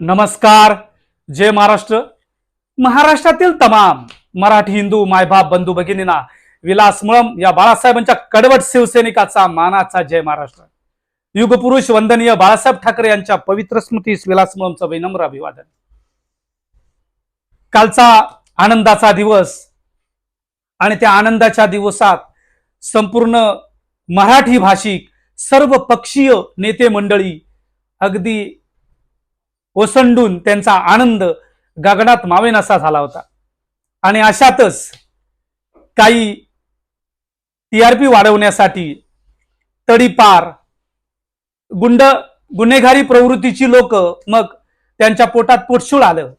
नमस्कार. जय महाराष्ट्र. महाराष्ट्रातील तमाम मराठी हिंदू मायबाप बंधू भगिनींना विलास मुळम या बाळासाहेबांच्या कडवट शिवसैनिकाचा मानाचा जय महाराष्ट्र. युगपुरुष वंदनीय बाळासाहेब ठाकरे यांच्या पवित्र स्मृतीस विलास मुळमचं विनम्र अभिवादन. कालचा आनंदाचा दिवस आणि त्या आनंदाच्या दिवसात संपूर्ण मराठी भाषिक सर्व पक्षीय नेते मंडळी अगदी ओसंडून त्यांचा आनंद गगनात मावेनासा झाला होता. आणि अशातच काही टीआरपी वाढवण्यासाठी तडीपार गुंड गुन्हेगारी प्रवृत्तीची लोक मग त्यांच्या पोटात पोटशूळ आलं.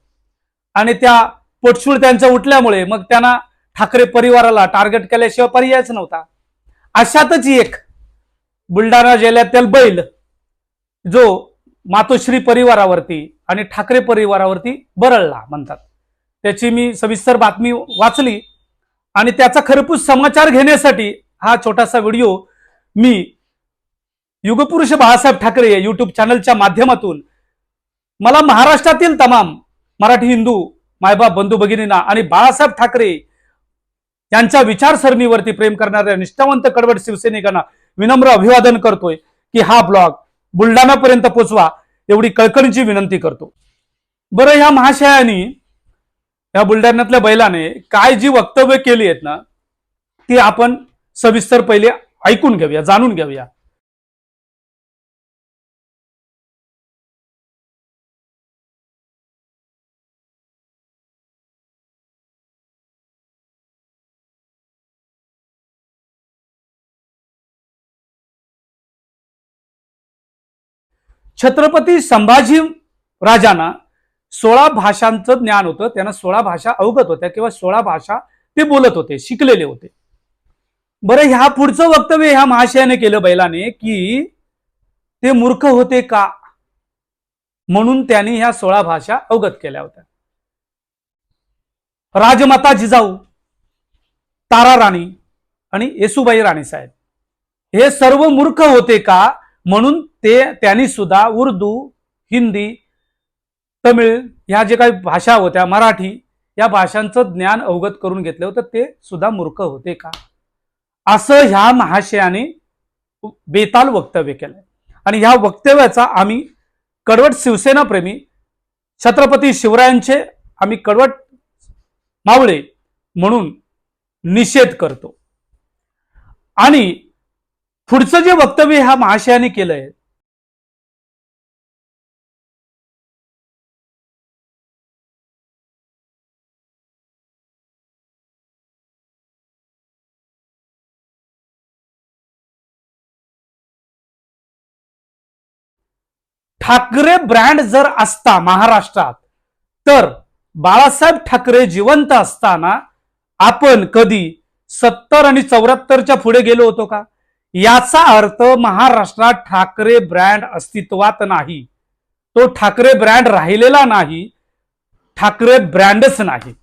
आणि त्या पोटशूळ त्यांच्या उठल्यामुळे मग त्यांना ठाकरे परिवाराला टार्गेट केल्याशिवाय पर्यायच नव्हता. अशातच एक बुलढाणा जिल्ह्यातील बैल जो मातोश्री परिवारावरती आणि ठाकरे परिवारावरती बरळला म्हणतात. त्याची मी सविस्तर बातमी वाचली आणि त्याचा खरपूस समाचार घेण्यासाठी हा छोटासा व्हिडिओ मी युगपुरुष बाळासाहेब ठाकरे या युट्यूब चॅनलच्या माध्यमातून मला महाराष्ट्रातील तमाम मराठी हिंदू मायबाप बंधू भगिनींना आणि बाळासाहेब ठाकरे यांच्या विचारसरणीवरती प्रेम करणाऱ्या निष्ठावंत कडवट शिवसैनिकांना विनम्र अभिवादन करतोय की हा ब्लॉग बुलढाणापर्यंत पोचवा एवढी कळकळीची विनंती करतो. बरं ह्या महाशयानी या बुलढाण्यातल्या बैलाने काय जी वक्तव्य केली आहेत ना ती आपण सविस्तर पहिले ऐकून घेऊया जाणून घेऊया. छत्रपती संभाजी राजांना सोळा भाषांचं ज्ञान होतं. त्यांना सोळा भाषा अवगत होत्या किंवा सोळा भाषा ते बोलत होते शिकलेले होते. बरं ह्या पुढचं वक्तव्य ह्या महाशयाने केलं बैलाने की ते मूर्ख होते का? म्हणून त्यांनी ह्या सोळा भाषा अवगत केल्या होत्या. राजमाता जिजाऊ तारा राणी आणि येसुबाई राणी साहेब हे सर्व मूर्ख होते का? म्हणून ते त्यांनी सुद्धा उर्दू हिंदी तमिळ ह्या जे काही भाषा होत्या मराठी या भाषांचं ज्ञान अवगत करून घेतलं होतं ते सुद्धा मूर्ख होते का? असं ह्या महाशयाने बेताल वक्तव्य केलंय. आणि ह्या वक्तव्याचा आम्ही कडवट शिवसेनाप्रेमी छत्रपती शिवरायांचे आम्ही कडवट मावळे म्हणून निषेध करतो. आणि पुढचं जे वक्तव्य ह्या महाशयाने केलंय ठाकरे ब्रँड जर असता महाराष्ट्रात तर बाळासाहेब ठाकरे जिवंत असताना आपण कधी सत्तर आणि चौऱ्याहत्तरच्या पुढे गेलो होतो का? याचा अर्थ महाराष्ट्रात ठाकरे ब्रँड अस्तित्वात नाही. तो ठाकरे ब्रँड राहिलेला नाही ठाकरे ब्रँडच नाही.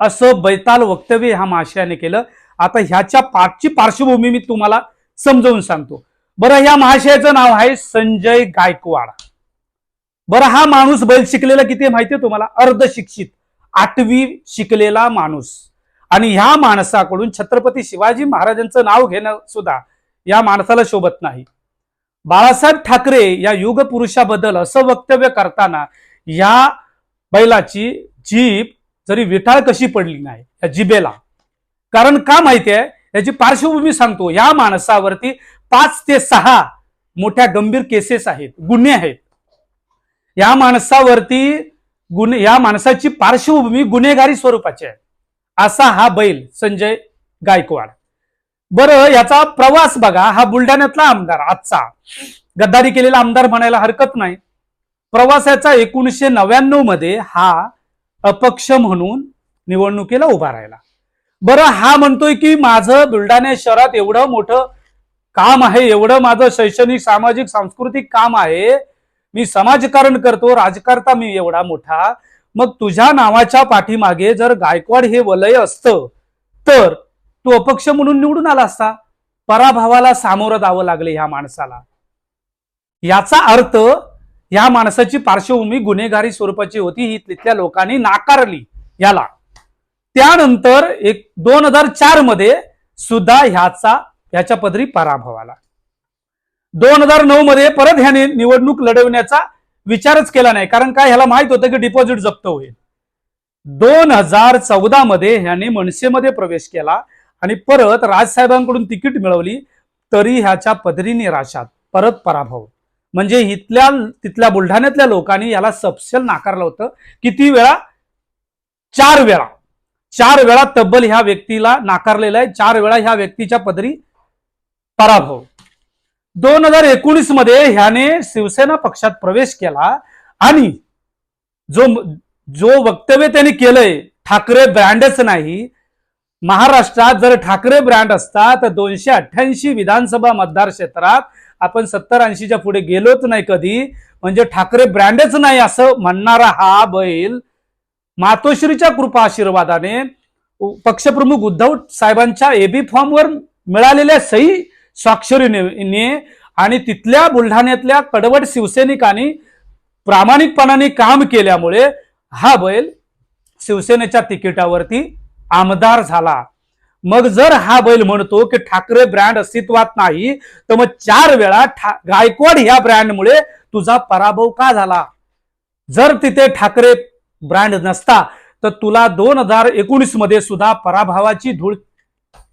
असं बैताल वक्तव्य ह्या महाशयाने केलं. आता ह्याच्या पाठची पार्श्वभूमी मी तुम्हाला समजवून सांगतो. बरं ह्या महाशयाचं नाव आहे संजय गायकवाड. बरं हा माणूस बैल शिकलेला किती आहे माहितीये तुम्हाला? अर्ध शिक्षित आठवी शिकलेला माणूस. आणि ह्या माणसाकडून छत्रपती शिवाजी महाराजांचं नाव घेणं सुद्धा या माणसाला शोभत नाही. बाळासाहेब ठाकरे या युग पुरुषाबद्दल असं वक्तव्य करताना या बैलाची जीभ जरी विठाळ कशी पडली नाही या जिबेला कारण का माहिती आहे? याची पार्श्वभूमी सांगतो. या माणसावरती पाच ते सहा मोठ्या गंभीर केसेस आहेत गुन्हे आहेत. या माणसावरती गुन्हे या माणसाची पार्श्वभूमी गुन्हेगारी स्वरूपाची आहे. असा हा बैल संजय गायकवाड. बरं याचा प्रवास बघा हा बुलढाण्यातला आमदार आजचा. गद्दारी केलेला आमदार म्हणायला हरकत नाही. प्रवासाचा एकोणीसशे नव्याण्णवमध्ये हा अपक्ष म्हणून निवडणुकीला उभा राहिला. बरं हा म्हणतोय की माझं बुलढाणा शहरात एवढं मोठं काम आहे एवढं माझं शैक्षणिक सामाजिक सांस्कृतिक काम आहे. मी समाजकारण करतो राजकारता मी एवढा मोठा. मग तुझ्या नावाच्या पाठीमागे जर गायकवाड हे वलय असतं तर तो अपक्ष म्हणून निवडून आला असता पराभवाला सामोरं जावं लागले ह्या माणसाला. याचा अर्थ या माणसाची पार्श्वभूमी गुन्हेगारी स्वरूपाची होती ही तिथल्या लोकांनी नाकारली याला. त्यानंतर एक दोन हजार चारमध्ये सुद्धा ह्याचा ह्याच्या पदरी पराभव आला. दोन हजार नऊ मध्ये परत ह्याने निवडणूक लढवण्याचा विचारच केला नाही कारण काय ह्याला माहीत होतं की डिपॉझिट जप्त होईल. दोन हजार चौदा मध्ये ह्याने मनसेमध्ये प्रवेश केला आणि परत राजसाहेबांकडून तिकीट मिळवली तरी ह्याच्या पदरीने राशात परत पराभव. म्हणजे इथल्या तिथल्या बुलढाण्यातल्या लोकांनी याला सपशेल नाकारलं होतं. किती वेळा? चार वेळा. चार वेळा तब्बल ह्या व्यक्तीला नाकारलेला आहे. चार वेळा ह्या व्यक्तीच्या पदरी पराभव. दोन हजार एकोणीसमध्ये ह्याने शिवसेना पक्षात प्रवेश केला आणि जो जो वक्तव्य त्यांनी केलंय ठाकरे ब्रँडच नाही महाराष्ट्रात जर ठाकरे ब्रँड असता तर दोनशे अठ्ठ्याऐंशी विधानसभा मतदार क्षेत्रात आपण सत्तर ऐंशीच्या पुढे गेलोच नाही कधी. म्हणजे ठाकरे ब्रँडच नाही असं म्हणणारा हा बैल मातोश्रीच्या कृपा आशीर्वादाने पक्षप्रमुख उद्धव साहेबांच्या एबी फॉर्मवर मिळालेल्या सही स्वाक्षरीने आणि तिथल्या बुलढाण्यातल्या कडवट शिवसैनिकांनी प्रामाणिकपणाने काम केल्यामुळे हा बैल शिवसेनेच्या तिकिटावरती आमदार झाला. मग जर हा बैल म्हणतो की ठाकरे ब्रँड अस्तित्वात नाही तर मग चार वेळा ठा- गायकवाड ह्या ब्रँडमुळे तुझा पराभव का झाला? जर तिथे ठाकरे ब्रँड नसता तर तुला दोन हजार एकोणीसमध्ये सुद्धा पराभवाची धूळ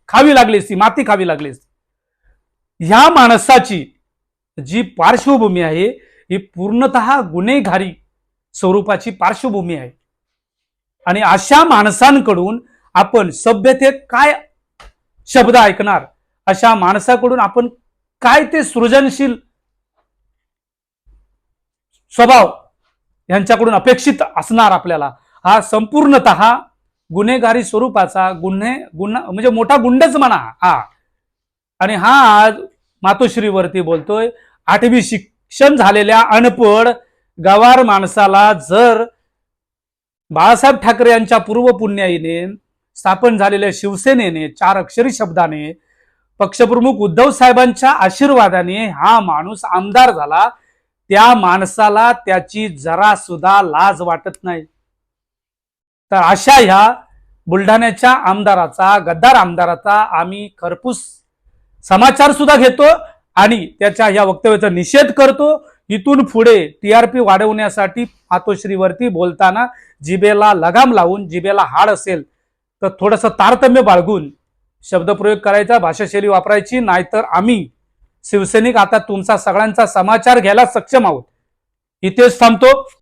खावी लागली असती माती खावी लागली असती ह्या माणसाची जी पार्श्वभूमी आहे ही पूर्णतः गुन्हेगारी स्वरूपाची पार्श्वभूमी आहे. आणि अशा माणसांकडून आपण सभ्यतेत काय शब्द ऐकणार? अशा माणसाकडून आपण काय ते सृजनशील स्वभाव यांच्याकडून अपेक्षित असणार आपल्याला? हा संपूर्णत गुन्हेगारी स्वरूपाचा गुन्हे गुन्हा म्हणजे मोठा गुंडच म्हणा हा. आणि हा आज मातोश्रीवरती बोलतोय. आठवी शिक्षण झालेल्या अनपड गवार माणसाला जर बाळासाहेब ठाकरे यांच्या पूर्वपुण्याईने स्थापन झालेल्या शिवसेनेने चार अक्षरी शब्दाने पक्षप्रमुख उद्धव साहेबांच्या आशीर्वादाने हा माणूस आमदार झाला. त्या माणसाला त्याची जरा सुद्धा लाज वाटत नाही. तर अशा ह्या बुलढाण्याच्या आमदाराचा गद्दार आमदाराचा आम्ही खरपूस समाचार सुद्धा घेतो आणि त्याच्या ह्या वक्तव्याचा निषेध करतो. इथून पुढे टी आर पी वाढवण्यासाठी मातोश्रीवरती बोलताना जिबेला लगाम लावून जिबेला हाड असेल तर थोडंसं तारतम्य बाळगून शब्दप्रयोग करायचा भाषाशैली वापरायची नाहीतर आम्ही शिवसैनिक आता तुमचा सगळ्यांचा समाचार घ्यायला सक्षम आहोत. इथेच थांबतो.